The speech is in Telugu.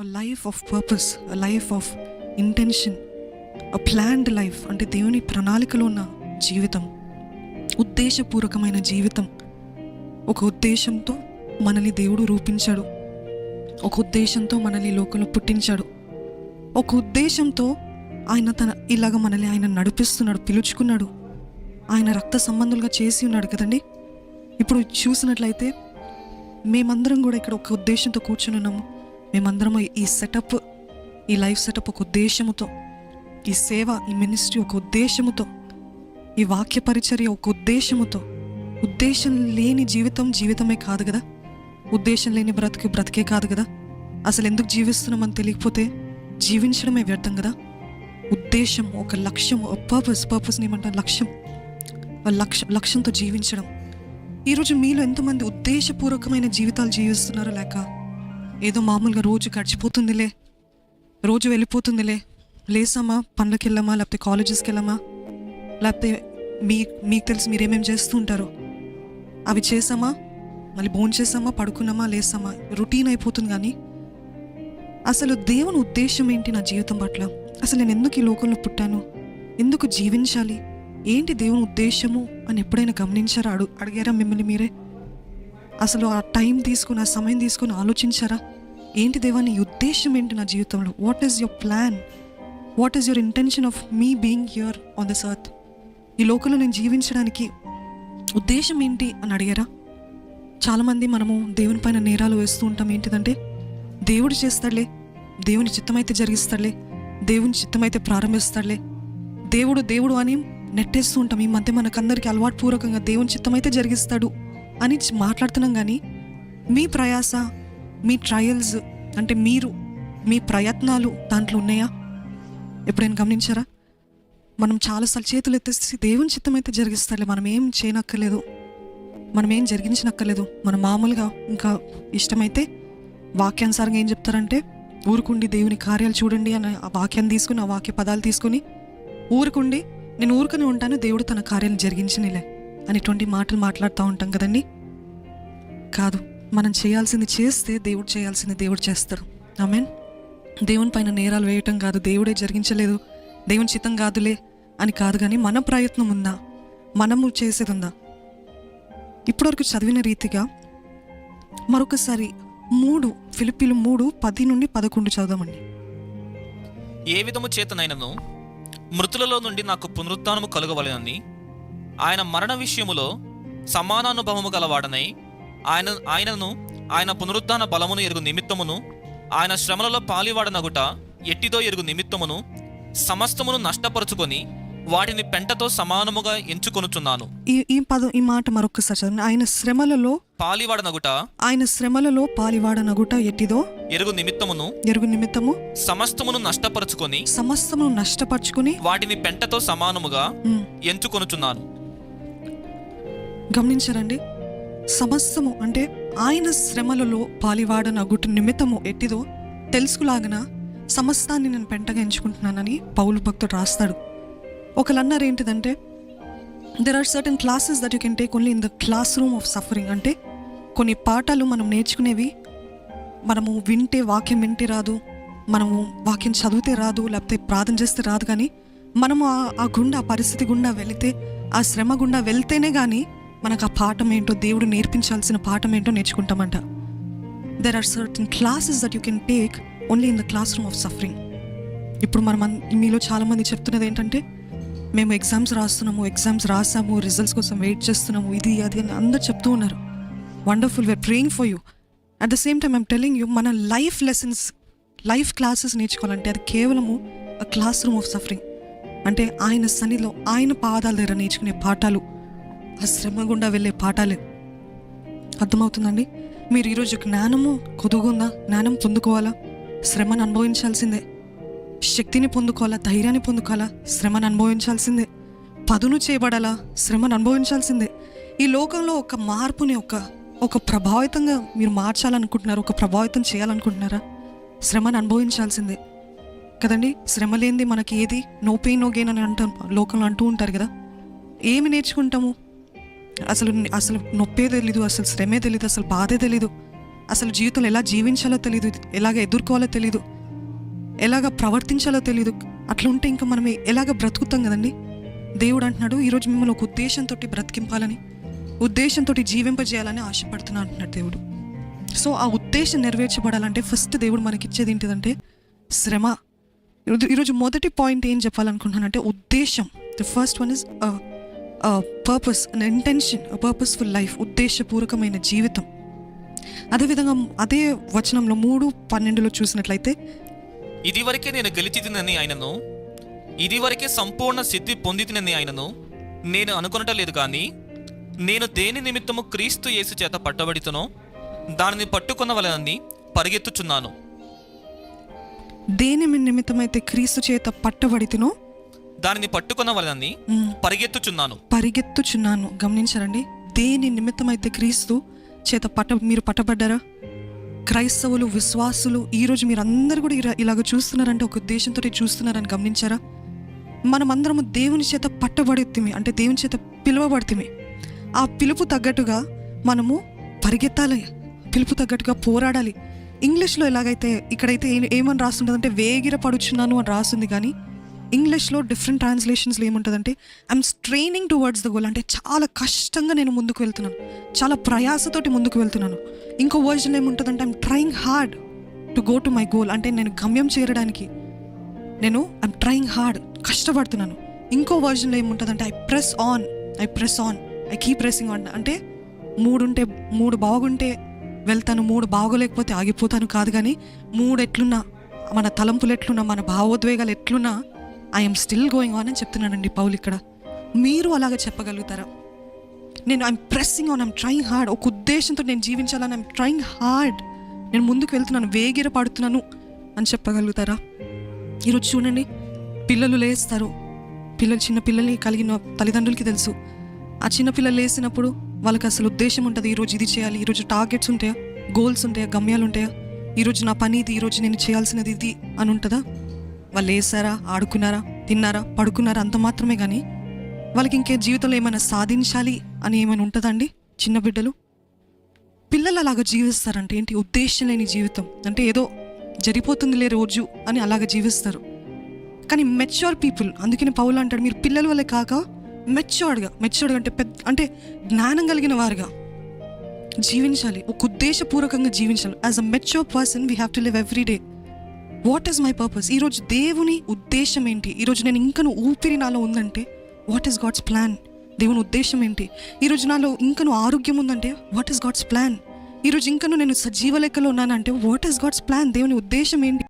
Life of purpose life of intention of intention, a అంటే దేవుని ప్రణాళికలో ఉన్న జీవితం ఉద్దేశపూర్వకమైన జీవితం. ఒక ఉద్దేశంతో మనల్ని దేవుడు రూపించాడు. ఒక ఉద్దేశంతో మనల్ని లోకంలో పుట్టించాడు. ఒక ఉద్దేశంతో ఆయన తన ఇలాగ మనల్ని ఆయన నడిపిస్తున్నాడు పిలుచుకున్నాడు. ఆయన రక్త సంబంధులుగా చేసి ఉన్నాడు కదండి. ఇప్పుడు చూసినట్లయితే మేమందరం కూడా ఇక్కడ ఒక ఉద్దేశంతో కూర్చుని ఉన్నాము. మేమందరము ఈ సెటప్ ఈ లైఫ్ సెటప్ ఒక ఉద్దేశముతో ఈ సేవ ఈ మినిస్ట్రీ ఒక ఉద్దేశముతో ఈ వాక్య పరిచర్య ఒక ఉద్దేశముతో ఉద్దేశం లేని జీవితం జీవితమే కాదు కదా? ఉద్దేశం లేని బ్రతుకు బ్రతికే కాదు కదా? అసలు ఎందుకు జీవిస్తున్నామని తెలియకపోతే జీవించడమే వ్యర్థం కదా? ఉద్దేశం ఒక లక్ష్యం ఒక పర్పస్ పర్పస్ని ఏమంటారు? లక్ష్యం. లక్ష్యం లక్ష్యంతో జీవించడం. ఈరోజు మీలో ఎంతమంది ఉద్దేశపూర్వకమైన జీవితాలు జీవిస్తున్నారో లేక ఏదో మామూలుగా రోజు గడిచిపోతుందిలే. రోజు వెళ్ళిపోతుందిలే. లేసామా? పనులకి వెళ్ళామా లేకపోతే కాలేజెస్కి వెళ్ళామా లేకపోతే మీ మీకు తెలిసి మీరు ఏమేమి చేస్తూ ఉంటారో? అవి చేసామా? మళ్ళీ భోజనం చేసామా? పడుకున్నామా? లేసామా? రొటీన్ అయిపోతుంది కానీ. అసలు దేవుని ఉద్దేశం ఏంటి నా జీవితం పట్ల? అసలు నేను ఎందుకు ఈ లోకంలో పుట్టాను? ఎందుకు జీవించాలి? ఏంటి దేవుని ఉద్దేశము? అని ఎప్పుడైనా గమనించారా? అడు అడిగారా మిమ్మల్ని మీరే? అసలు ఆ టైం తీసుకుని ఆ సమయం తీసుకుని ఆలోచించారా? ఏంటి దేవా నీ ఉద్దేశం ఏంటి నా జీవితంలో? What is your plan what is your intention of me being here on this earth ఈ లోకంలో నేను జీవించడానికి ఉద్దేశం ఏంటి అని అడిగారా? చాలామంది మనము దేవుని పైన నేరాలు వేస్తూ ఉంటాం. ఏంటిదంటే దేవుడు చేస్తాడులే దేవుని చిత్తమైతే జరిగిస్తాడులే దేవుని చిత్తమైతే ప్రారంభిస్తాడులే దేవుడు దేవుడు అని నెట్టేస్తూ ఉంటాం. ఈ మధ్య మనకందరికీ అలవాటు పూర్వకంగా దేవుని చిత్తమైతే జరిగిస్తాడు. అని మాట్లాడుతున్నాం కానీ మీ ప్రయాస మీ ట్రయల్స్ అంటే మీరు మీ ప్రయత్నాలు దాంట్లో ఉన్నాయా? ఎప్పుడైనా గమనించారా? మనం చాలాసార్లు చేతులు ఎత్తేసి దేవుని చిత్తం అయితే జరిగిస్తాడులే మనం ఏం చేయనక్కర్లేదు. మనం ఏం జరిగించనక్కర్లేదు. మనం మామూలుగా ఇంకా ఇష్టమైతే వాక్యానుసారంగా ఏం చెప్తారంటే ఊరుకుండి దేవుని కార్యాలు చూడండి అని ఆ వాక్యాన్ని తీసుకుని ఆ వాక్య పదాలు తీసుకుని ఊరుకుండి నేను ఊరుకుని ఉంటాను దేవుడు తన కార్యాలు జరిగించనిలే అనేటువంటి మాటలు మాట్లాడుతూ ఉంటాం కదండి. కాదు. మనం చేయాల్సింది చేస్తే దేవుడు చేయాల్సింది దేవుడు చేస్తాడు ఆమెన్. దేవుని పైన నేరాలు వేయటం కాదు దేవుడే జరిగించలేదు దేవుని చిత్తం కాదులే అని కాదు కానీ మన ప్రయత్నం ఉందా? మనము చేసేది ఉందా ఇప్పటివరకు చదివిన రీతిగా మరొకసారి మూడు ఫిలిపిలు మూడు పది నుండి పదకొండు చదవమండి ఏ విధము చేతనైనను మృతులలో నుండి నాకు పునరుత్నము కలుగవలెనని ఆయన మరణ విషయములో సమానానుభవము గలవాడనై ఆయన ఆయనను ఆయన పునరుత్థాన బలమును ఎరుగు నిమిత్తమును ఆయన శ్రమలలో పాలివాడనగుట ఎట్టిదో ఎరుగు నిమిత్తమును సమస్తమును నష్టపరుచుకొని వాటిని పెంటతో సమానముగా ఎంచుకొనుచున్నాను. ఈ ఈ పదం ఈ మాట మరొకసారి చదవండి. ఆయన శ్రమలలో పాలివాడనగుట ఆయన శ్రమలలో పాలివాడనగుట ఎట్టిదో ఎరుగు నిమిత్తమును ఎరుగు నిమిత్తము సమస్తమును నష్టపరుచుకొని సమస్తము నష్టపరుచుకుని వాటిని పెంటతో సమానముగా ఎంచుకొనుచున్నాను. గమనించారండి. సమస్తము అంటే ఆయన శ్రమలలో పాలివాడనగుట నిమిత్తము ఎట్టిదో తెలుసుకులాగన సమస్తాన్ని నేను పెంటగా ఎంచుకుంటున్నానని పౌలు భక్తుడు రాస్తాడు. ఒకళ్ళన్నారు ఏంటిదంటే there are certain classes that you can take only in the class room of suffering అంటే కొన్ని పాఠాలు మనం నేర్చుకునేవి మనము వింటే వాక్యం వింటే రాదు మనము వాక్యం చదివితే రాదు లేకపోతే ప్రార్థన చేస్తే రాదు కానీ మనము ఆ- ఆ గుండా పరిస్థితి గుండా వెళితే ఆ శ్రమ గుండా వెళ్తేనే కానీ మనకు ఆ పాఠం ఏంటో దేవుడు నేర్పించాల్సిన పాఠం ఏంటో నేర్చుకుంటామంట. There are certain classes that you can take only in the classroom of suffering ఇప్పుడు మనం మీలో చాలామంది చెప్తున్నది ఏంటంటే మేము ఎగ్జామ్స్ రాస్తున్నాము ఎగ్జామ్స్ రాసాము రిజల్ట్స్ కోసం వెయిట్ చేస్తున్నాము ఇది అది అని అందరు చెప్తూ ఉన్నారు. Wonderful we're praying for you at the same time I'm telling you మన లైఫ్ లెసన్స్ లైఫ్ క్లాసెస్ నేర్చుకోవాలంటే అది కేవలము క్లాస్ రూమ్ ఆఫ్ సఫరింగ్ అంటే ఆయన సన్నిలో ఆయన పాదాల దగ్గర నేర్చుకునే పాఠాలు. ఆ శ్రమ గుండా వెళ్ళే పాఠాలే. అర్థమవుతుందండి? మీరు ఈరోజు జ్ఞానము కొదుగుందా? జ్ఞానం పొందుకోవాలా? శ్రమను అనుభవించాల్సిందే. శక్తిని పొందుకోవాలా? ధైర్యాన్ని పొందుకోవాలా? శ్రమను అనుభవించాల్సిందే. పదును చేయబడాలా? శ్రమను అనుభవించాల్సిందే. ఈ లోకంలో ఒక మార్పుని ఒక ఒక ప్రభావితంగా మీరు మార్చాలనుకుంటున్నారు? ఒక ప్రభావితం చేయాలనుకుంటున్నారా? శ్రమను అనుభవించాల్సిందే. కదండి? శ్రమ లేనిది మనకి ఏది? నో పెయిన్ నో గెయిన్ అని అంటాం లోకంలో అంటూ ఉంటారు కదా? ఏమి నేర్చుకుంటాము? అసలు అసలు నొప్పే తెలీదు అసలు శ్రమే తెలీదు అసలు బాధే తెలీదు. అసలు జీవితంలో ఎలా జీవించాలో తెలియదు ఎలాగ ఎదుర్కోవాలో తెలియదు ఎలాగ ప్రవర్తించాలో తెలియదు అట్లా ఉంటే ఇంకా మనం ఎలాగ బ్రతుకుతాం కదండి? దేవుడు అంటున్నాడు ఈరోజు మిమ్మల్ని ఒక ఉద్దేశంతో బ్రతికింపాలని ఉద్దేశంతో జీవింపజేయాలని ఆశపడుతున్నా అంటున్నాడు దేవుడు. సో ఆ ఉద్దేశం నెరవేర్చబడాలంటే ఫస్ట్ దేవుడు మనకి ఇచ్చేది ఏంటిదంటే శ్రమ. ఈరోజు మొదటి పాయింట్ ఏం చెప్పాలనుకుంటున్నానంటే ఉద్దేశం. The first one is purpose and intention purposeful life ఉద్దేశపూర్వకమైన జీవితం. అదేవిధంగా అదే వచనంలో మూడు పన్నెండులో చూసినట్లయితే ఇదివరకే నేను గెలిచితినని ఆయనను ఇదివరకే సంపూర్ణ సిద్ధి పొందితినని ఆయనను నేను అనుకొనటం లేదు కానీ నేను దేని నిమిత్తము క్రీస్తు యేసు చేత పట్టబడితనో దానిని పట్టుకొనవలనని పరిగెత్తుచున్నాను. దేని నిమిత్తమైతే క్రీస్తు చేత పట్టబడితినో దానిని పట్టుకొనవలనని మ్, పరిగెత్తుచున్నాను. పరిగెత్తుచున్నాను. గమనించారండి. దేని నిమిత్తమైతే క్రీస్తు చేత పట్ట మీరు పట్టబడ్డారా? క్రైస్తవులు విశ్వాసులు ఈరోజు మీరు అందరూ కూడా ఇలా- ఇలాగ చూస్తున్నారంటే ఒక ఉద్దేశంతో చూస్తున్నారని గమనించారా? మనమందరము దేవుని చేత పట్టబడితిమి అంటే దేవుని చేత పిలువబడితిమి. ఆ పిలుపు తగ్గట్టుగా మనము పరిగెత్తాలి పిలుపు తగ్గట్టుగా పోరాడాలి. ఇంగ్లీష్లో ఎలాగైతే ఇక్కడైతే ఏమని రాస్తుంటుంది అంటే వేగిర పడుచున్నాను అని రాస్తుంది కానీ ఇంగ్లీష్లో డిఫరెంట్ ట్రాన్స్లేషన్స్లో ఏముంటుందంటే I'm straining towards the goal అంటే చాలా కష్టంగా నేను ముందుకు వెళ్తున్నాను. చాలా ప్రయాసతోటి ముందుకు వెళ్తున్నాను. ఇంకో వర్జన్ ఏముంటుందంటే I'm trying hard to go to my goal అంటే నేను గమ్యం చేరడానికి నేను ఐఎమ్ ట్రయింగ్ హార్డ్ కష్టపడుతున్నాను. ఇంకో వర్జన్లో ఏముంటుందంటే I press on I press on I keep pressing on అంటే మూడు ఉంటే మూడు బాగుంటే వెళ్తాను మూడు బాగోలేకపోతే ఆగిపోతాను కాదు కానీ మూడు ఎట్లున్నా మన తలంపులు ఎట్లున్నా మన భావోద్వేగాలు ఎట్లున్నా ఐఎమ్ స్టిల్ గోయింగ్ ఆన్ అని చెప్తున్నానండి పౌలు ఇక్కడ. మీరు అలాగ చెప్పగలుగుతారా? నేను I'm pressing on I'm trying hard ఒక ఉద్దేశంతో నేను జీవించాలని ఐఎమ్ ట్రయింగ్ హార్డ్ నేను ముందుకు వెళ్తున్నాను వేగిర పడుతున్నాను అని చెప్పగలుగుతారా? ఈరోజు చూడండి పిల్లలు లేస్తారు. పిల్లలు చిన్న పిల్లల్ని కలిగిన తల్లిదండ్రులకి తెలుసు. ఆ చిన్న పిల్లలు లేసినప్పుడు వాళ్ళకి అసలు ఉద్దేశం ఉంటుంది ఈరోజు ఇది చేయాలి ఈరోజు టార్గెట్స్ ఉంటాయా? గోల్స్ ఉంటాయా? గమ్యాలు ఉంటాయా? ఈరోజు నా పని ఇది ఈరోజు నేను చేయాల్సినది ఇది అని ఉంటుందా? వాళ్ళు వేసారా ఆడుకున్నారా? తిన్నారా? పడుకున్నారా? అంత మాత్రమే కానీ వాళ్ళకి ఇంకే జీవితంలో ఏమైనా సాధించాలి అని ఏమైనా ఉంటుందా అండి చిన్న బిడ్డలు? పిల్లలు అలాగ జీవిస్తారంటే ఏంటి? ఉద్దేశం లేని జీవితం. అంటే ఏదో జరిపోతుందిలే రోజు అని అలాగ జీవిస్తారు. కానీ మెచ్యూర్ పీపుల్ అందుకని పౌలు అంటాడు మీరు పిల్లల వల్లే కాక మెచ్యూర్డ్గా మెచ్యూర్డ్గా అంటే పెద్ద అంటే జ్ఞానం కలిగిన వారుగా జీవించాలి. ఒక ఉద్దేశపూర్వకంగా జీవించాలి. As a mature person we have to live every day what is my purpose ఈరోజు దేవుని ఉద్దేశం ఏంటి? ఈరోజు నేను ఇంకను ఊపిరి నాలో ఉందంటే వాట్ ఈస్ గాడ్స్ ప్లాన్ దేవుని ఉద్దేశం ఏంటి? ఈరోజు నాలో ఇంకను ఆరోగ్యం ఉందంటే వాట్ ఈస్ గాడ్స్ ప్లాన్ ఈరోజు ఇంకను నేను సజీవ లెక్కలో ఉన్నానంటే వాట్ ఈస్ గాడ్స్ ప్లాన్ దేవుని ఉద్దేశం ఏంటి?